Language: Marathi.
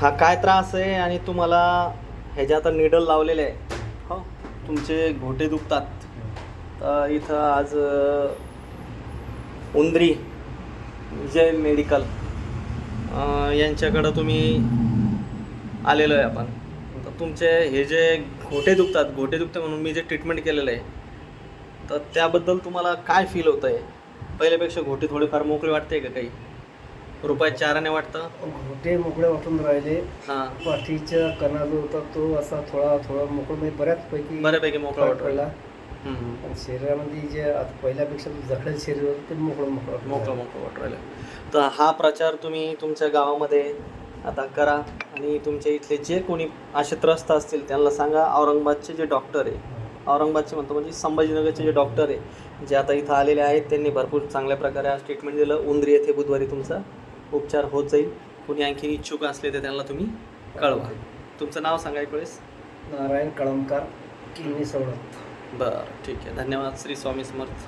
हा काय त्रास आहे आणि तुम्हाला ह्याच्या आता निडल लावलेले आहे हो तुमचे घोटे दुखतात. तर इथं आज उंदरी विजय मेडिकल यांच्याकडं तुम्ही आलेलो आहे आपण. तर तुमचे हे जे घोटे दुखतात घोटे दुखते म्हणून मी जे ट्रीटमेंट केलेलं आहे तर त्याबद्दल तुम्हाला काय फील होतं आहे पहिल्यापेक्षा घोटे थोडेफार मोकळे वाटते का काही? रुपयात चाराने वाटतं? घोटे मोकळे वाटून राहिले. हां. पाठीच्या कणा जो होता तो असा थोडा थोडा मोकळा म्हणजे बऱ्याचपैकी बऱ्यापैकी मोकळा वाटू हम्म. पण शरीरामध्ये जे आता पहिल्यापेक्षा जखडेल शरीर होतं ते मोकळं मोकळं मोकळं. मोकळं वाटू राहिलं. तर हा प्रचार तुम्ही तुमच्या गावामध्ये आता करा आणि तुमच्या इथले जे कोणी असे त्रस्त असतील त्यांना सांगा. औरंगाबादचे जे डॉक्टर आहे औरंगाबादचे म्हणतो म्हणजे संभाजीनगरचे जे डॉक्टर आहे जे आता इथं आलेले आहेत त्यांनी भरपूर चांगल्या प्रकारे आज ट्रीटमेंट दिलं. उंदरी येथे बुधवारी तुमचा उपचार होत जाईल. कोणी आणखी इच्छुक असले तर त्यांना तुम्ही कळवा. तुमचं नाव सांगा एक वेळेस. नारायण कळमकार किन्नी सवडत बरं ठीक आहे. धन्यवाद श्री स्वामी समर्थ.